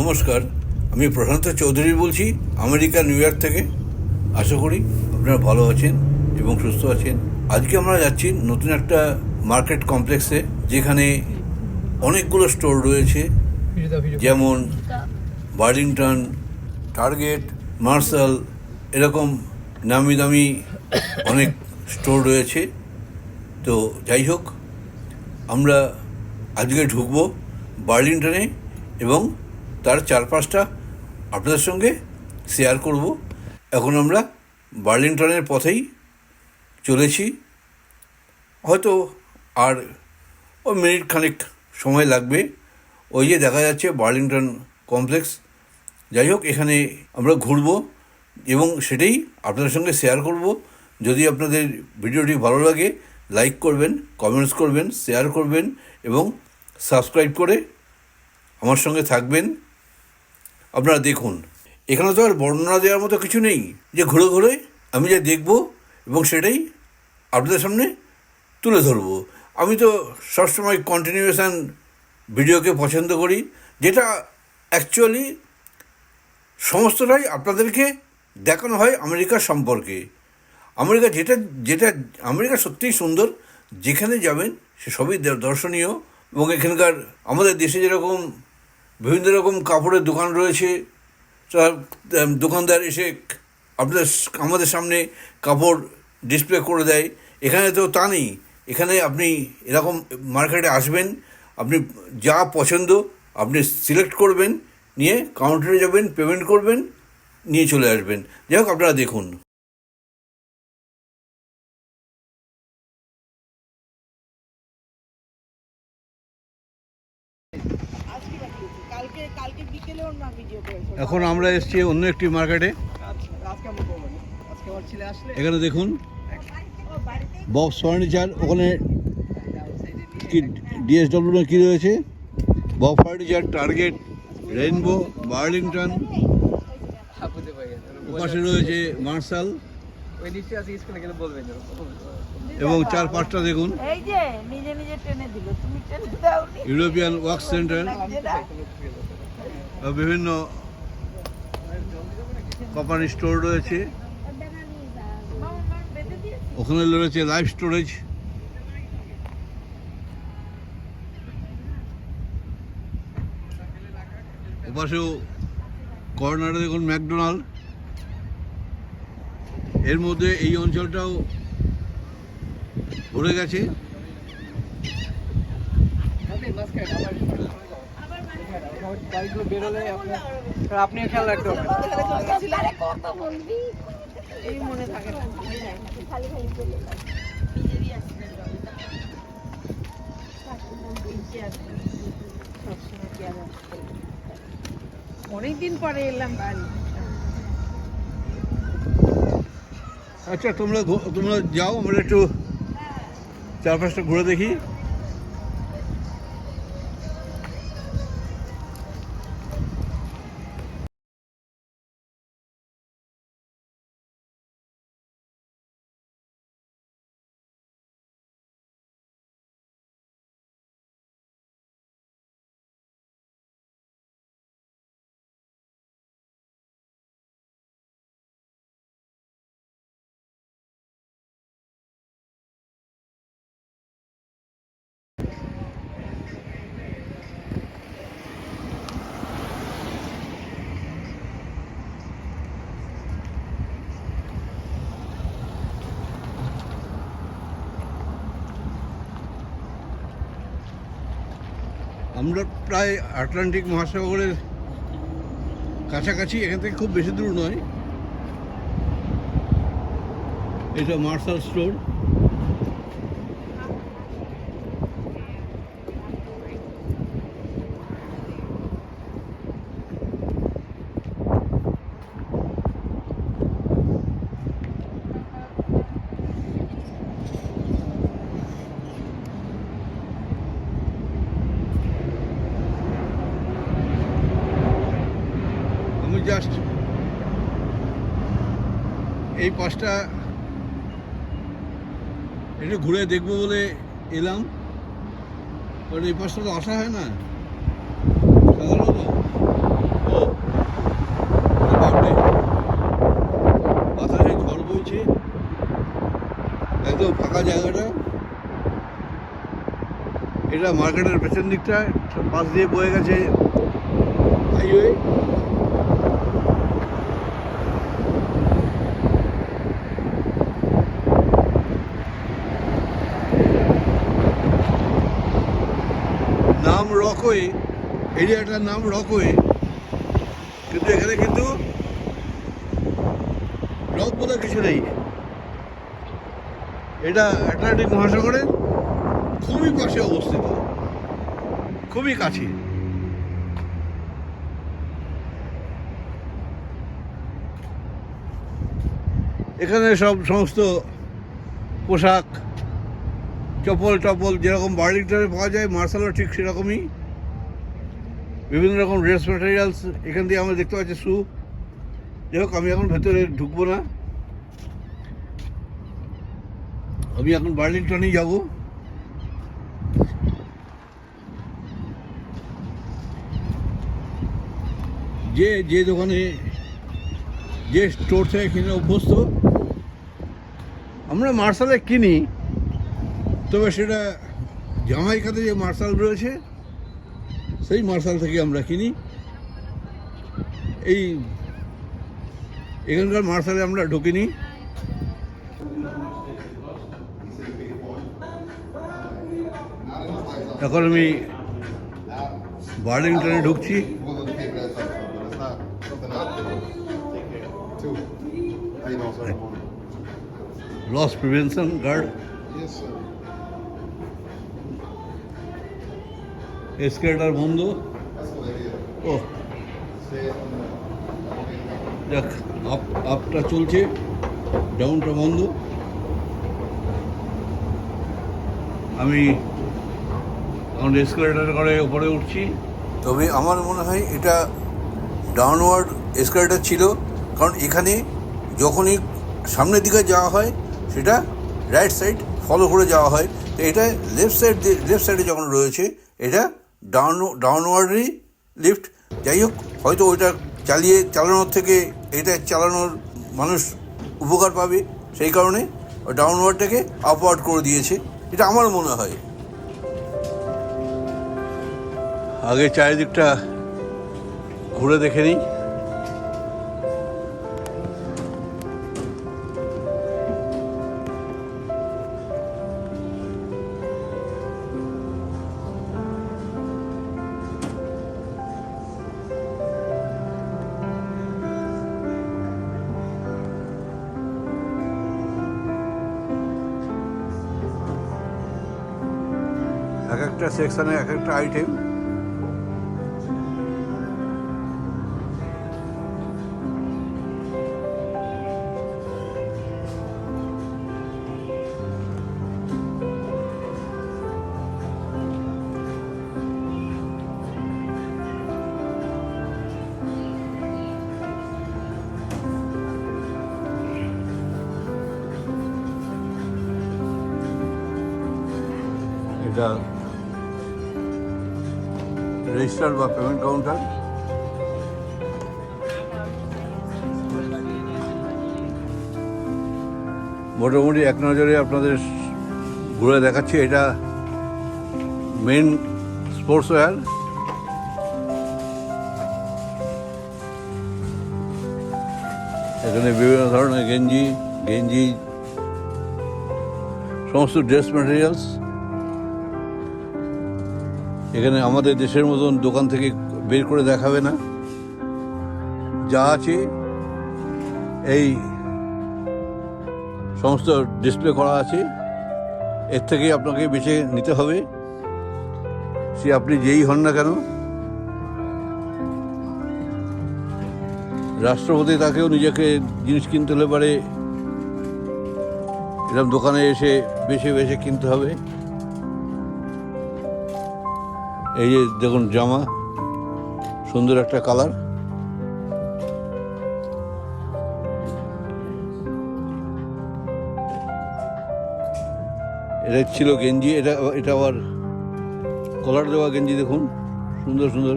নমস্কার, আমি প্রশান্ত চৌধুরী বলছি, আমেরিকা, নিউ ইয়র্ক থেকে। আশা করি আপনারা ভালো আছেন এবং সুস্থ আছেন। আজকে আমরা যাচ্ছি নতুন একটা মার্কেট কমপ্লেক্সে, যেখানে অনেকগুলো স্টোর রয়েছে, যেমন বার্লিংটন, টার্গেট মার্শাল এরকম নামি দামি অনেক স্টোর রয়েছে। তো যাই হোক, আমরা আজকে ঢুকবো বার্লিংটনে এবং তার চারপাশটা আপনাদের সঙ্গে শেয়ার করব। এখন আমরা বার্লিংটনের পথেই চলেছি। হয়তো আর ও মিনিট খানেক সময় লাগবে। ওই যে দেখা যাচ্ছে বার্লিংটন কমপ্লেক্স। যাই হোক, এখানে আমরা ঘুরবো এবং সেটাই আপনাদের সঙ্গে শেয়ার করব। যদি আপনাদের ভিডিওটি ভালো লাগে লাইক করবেন কমেন্টস করবেন শেয়ার করবেন এবং সাবস্ক্রাইব করে আমার সঙ্গে থাকবেন। আপনারা দেখুন। এখানে তো আর বর্ণনা দেওয়ার মতো কিছু নেই। যে ঘুরে ঘুরে আমি যা দেখব এবং সেটাই আপনাদের সামনে তুলে ধরবো। আমি তো সবসময় কন্টিনিউয়েশান ভিডিওকে পছন্দ করি, যেটা অ্যাকচুয়ালি সমস্তটাই আপনাদেরকে দেখানো হয় আমেরিকা সম্পর্কে। আমেরিকা যেটা যেটা, আমেরিকা সত্যিই সুন্দর, যেখানে যাবেন সে সবই দর্শনীয় এবং এখানকার আমাদের দেশে যেরকম বিভিন্ন রকম কাপড়ের দোকান রয়েছে। দোকানদার এসে আপনাদের স- আমাদের সামনে কাপড় ডিসপ্লে করে দেয়। এখানে তো তা নেই। এখানে আপনি এরকম মার্কেটে আসবেন, আপনি যা পছন্দ আপনি সিলেক্ট করবেন, নিয়ে কাউন্টারে যাবেন পেমেন্ট করবেন, নিয়ে চলে আসবেন। যাই হোক, আপনারা দেখুন। এখন আমরা এসছি অন্য একটি মার্কেটে। এখানে দেখুন বক্স ফার্নিচার ওখানে কি ডিএসডব্লিউ না কী রয়েছে? Box furniture Target Rainbow Burlington ওপাশে রয়েছে মার্শাল এবং চার পাঁচটা দেখুন। ইউরোপিয়ান ওয়ার্ক সেন্টার বিভিন্ন কোম্পানি স্টোর রয়েছে। ওখানে রয়েছে লাইফ স্টোরেজ ওপাশেও কর্নারে দেখুন ম্যাকডোনাল্ড। এর মধ্যে এই অঞ্চলটাও ভরে গেছে। বেরোলে আপনার খেয়াল রাখতে হবে এই মনে থাকে না খালি খালি বলে নিজেরই আসলে অনেকদিন পরে এলাম বাড়ি। আচ্ছা তোমরা তোমরা যাও আমরা একটু চারপাশটা ঘুরে দেখি। আমরা প্রায় আটলান্টিক মহাসাগরের কাছাকাছি এখান থেকে খুব বেশি দূর নয়। এটা মার্শাল স্টোর এই পাশটা একটু ঘুরে দেখব বলে এলাম। কারণ এই পাশটা তো আসা হয় না। ও একদম ফাঁকা জায়গাটা। এটা মার্কেটের পেছন দিকটা। পাশ দিয়ে বয়ে গেছে হাইওয়ে এরিয়াটার নাম রকওয়ে। কিন্তু এখানে কিন্তু রক বলে কিছু নেই। এটা অ্যাটলান্টিক মহাসাগরের খুবই পাশে অবস্থিত। খুবই কাছে। এখানে সব সমস্ত পোশাক চপল টপল যেরকম বার্লিংটনে পাওয়া যায় মার্শালও ঠিক সেরকমই। বিভিন্ন রকম ড্রেস ম্যাটেরিয়ালস এখান দিয়ে আমরা দেখতে পাচ্ছি শু যাই হোক, আমি এখন ভেতরে ঢুকবো না। আমি এখন বার্লিংটনেই যাব। যে যে দোকানে, যে স্টোর থেকে কিনে অভ্যস্ত, আমরা মার্শালে কিনি, তবে সেটা জামাইকাতে যে মার্শাল রয়েছে সেই মার্শাল থেকে আমরা কিনি। এই এখানকার মার্শালে আমরা ঢুকিনি। এখন আমি বার্লিংটনে ঢুকছি। লস প্রিভেনশন the এসকেলেটার বন্ধ. ও। দেখ আপ, আপটা চলছে। ডাউনটা বন্ধ। আমি এখন এসকেলেটার করে উপরে উঠছি। তবে আমার মনে হয় এটা ডাউনওয়ার্ড এসকেলেটার ছিল, কারণ এখানে যখনই সামনের দিকে যাওয়া হয়, সেটা রাইট সাইড ফলো করে যাওয়া হয়। তো এটা লেফট সাইড লেফট সাইডে যখন রয়েছে, এটা ডাউন ডাউনওয়ার্ডই লিফট যাই হোক হয়তো ওইটা চালিয়ে, চালানোর থেকে এটা চালানোর মানুষ উপকার পাবে। সেই কারণে ডাউনওয়ার্ডটাকে আপওয়ার্ড করে দিয়েছে। এটা আমার মনে হয়। আগে চারিদিকটা ঘুরে দেখে নিই। সেকশনে এক একটা আইটেম এটা রেজিস্টার বা পেমেন্ট কাউন্টার মোটামুটি এক নজরে আপনাদের ঘুরে দেখাচ্ছি, এটা মেন স্পোর্টস ওয়্যার এখানে বিভিন্ন ধরনের গেঞ্জি গেঞ্জি, সমস্ত ড্রেস ম্যাটেরিয়ালস এখানে আমাদের দেশের মতন দোকান থেকে বের করে দেখাবে না। যা আছে এই সমস্ত ডিসপ্লে করা আছে। এর থেকেই আপনাকে বেছে নিতে হবে। সে আপনি যেই হন না কেন, রাষ্ট্রপতি তাকেও নিজেকে জিনিস কিনতে হলে পারে। এরকম দোকানে এসে বেছে বেছে কিনতে হবে। এই যে দেখুন জামা, সুন্দর একটা কালার। এটা ছিল গেঞ্জি, এটা এটা আবার কলার দেওয়া গেঞ্জি দেখুন, সুন্দর সুন্দর।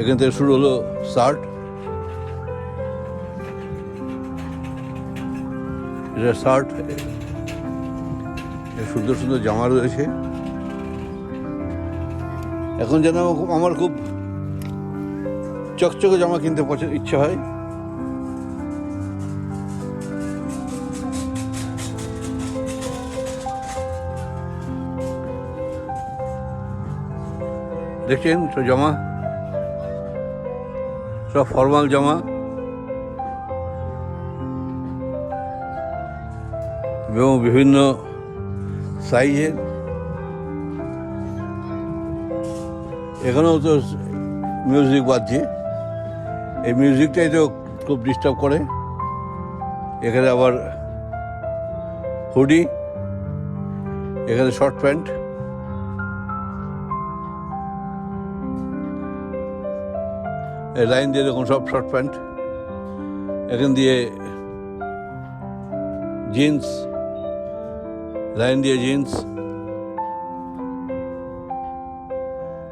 এখান থেকে শুরু হলো শার্ট। এটা শার্ট সুন্দর সুন্দর জামা রয়েছে। এখন যেন আমার- খুব চকচকে জামা কিনতে পছন্দ ইচ্ছা হয়। দেখছেন সব জামা? সব ফর্মাল জামা। এবং বিভিন্ন সাইজের। এখানেও তো মিউজিক বাজছে। এই মিউজিকটাই তো খুব ডিস্টার্ব করে। এখানে আবার হুডি এখানে শর্ট প্যান্ট লাইন দিয়ে দেখুন সব শর্ট প্যান্ট এখান দিয়ে জিন্স লাইন দিয়ে জিন্স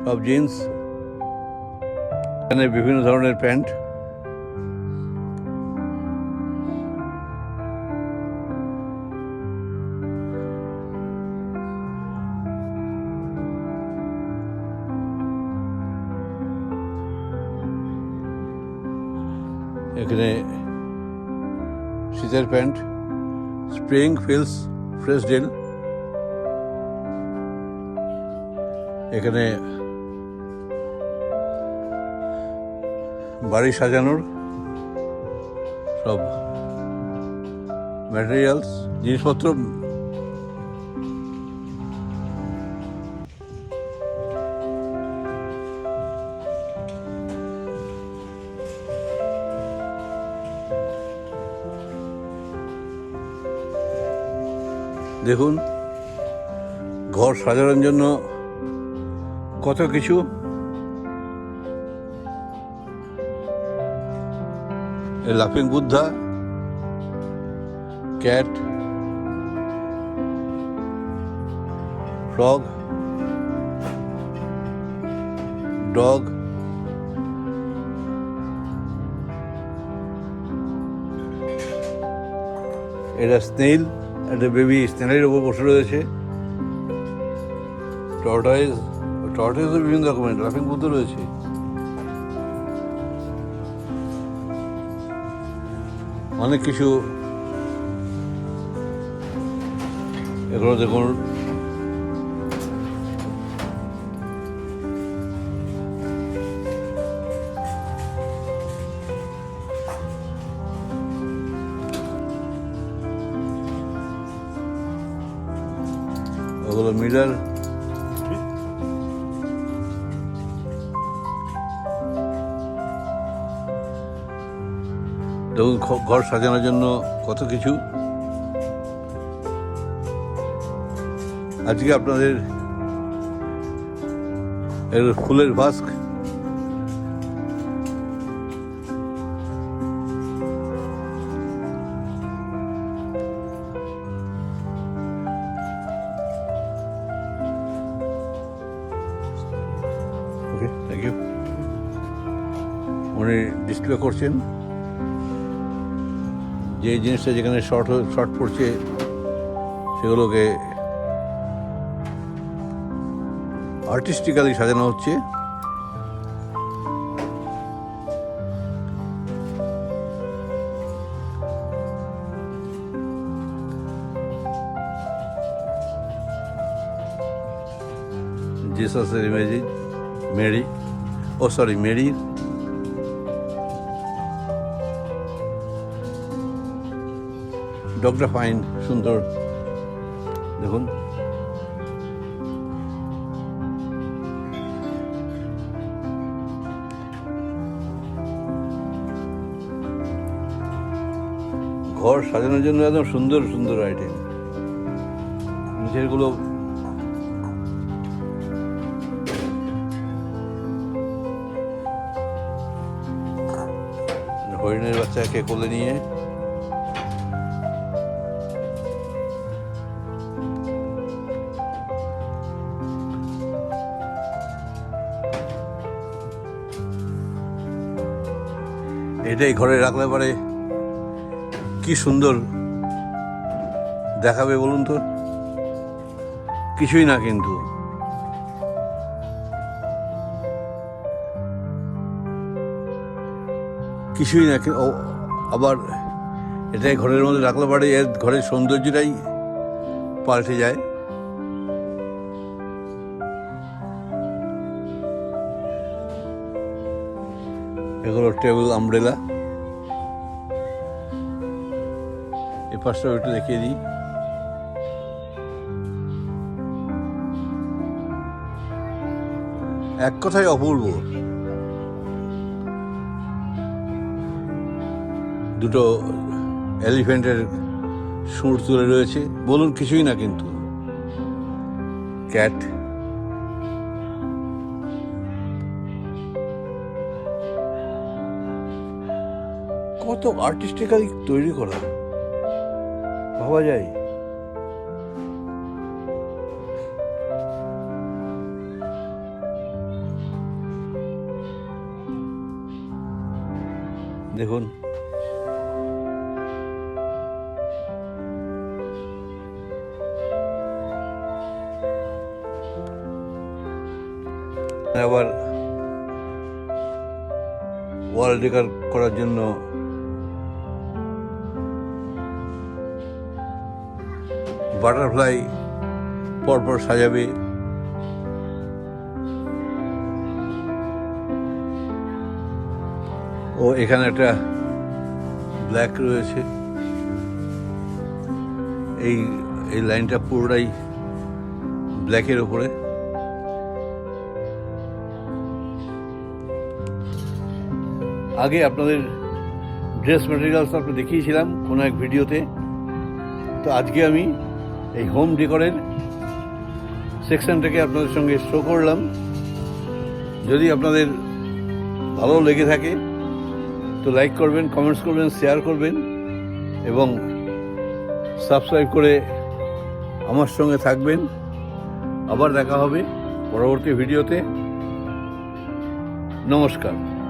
সব জিন্স এখানে বিভিন্ন ধরনের প্যান্ট. এখানে শীতের pant spring feels fresh deal এখানে বাড়ি সাজানোর সব ম্যাটেরিয়ালস জিনিসপত্র দেখুন ঘর সাজানোর জন্য কত কিছু। লাফিং বুদ্ধা ক্যাট ফ্রগ ডগ এটা স্নেইল। একটা বেবি স্নেলের উপর বসে রয়েছে। টর্টাইজ টর্টাইজও বিভিন্ন রকমের লাফিং বুদ্ধ রয়েছে। অনেক কিছু। এগুলো দেখুন ওগুলো মিলার দেখুন ঘর সাজানোর জন্য কত কিছু। আজকে আপনাদের এর ফুলের ভাস্ক ওকে থ্যাংক ইউ উনি ডিসপ্লে করছেন। যে জিনিসটা যেখানে শর্ট শর্ট পড়ছে, সেগুলোকে আর্টিস্টিক্যালি সাজানো হচ্ছে। জেসাসের ইমেজি মেরি ও সরি মেরি ডগটা ফাইন সুন্দর। দেখুন। ঘর সাজানোর জন্য একদম সুন্দর সুন্দর আইটেম নিচেরগুলো হরিণের বাচ্চাকে কোলে নিয়ে এটাই ঘরে রাখলে পরে কি সুন্দর দেখাবে বলুন তো? কিছুই না কিন্তু। কিছুই না ও আবার এটাই ঘরের মধ্যে রাখলে পারে, এর ঘরের সৌন্দর্যটাই পাল্টে যায়। এগুলো টেবিল, আমব্রেলা। এ পাশটাও একটু দেখিয়ে দিই। এক কথায় অপূর্ব। দুটো এলিফ্যান্টের সুর তুলে রয়েছে। বলুন, কিছুই না কিন্তু। ক্যাট। কত আর্টিস্টিক্যালি তৈরি করা। ভাবা যায়। দেখুন। আবার ওয়াল ডেকার করার জন্য বাটারফ্লাই পরপর সাজাবে। ও এখানে একটা ব্ল্যাক রয়েছে। এই এই লাইনটা পুরোটাই ব্ল্যাকের ওপরে আগে আপনাদের ড্রেস ম্যাটেরিয়ালস আপনার দেখিয়েছিলাম কোনো এক ভিডিওতে। তো আজকে আমি এই হোম ডেকোরের সেকশনটাকে আপনাদের সঙ্গে শো করলাম। যদি আপনাদের ভালো লেগে থাকে, তো লাইক করবেন কমেন্টস করবেন শেয়ার করবেন এবং সাবস্ক্রাইব করে আমার সঙ্গে থাকবেন। আবার দেখা হবে পরবর্তী ভিডিওতে। নমস্কার।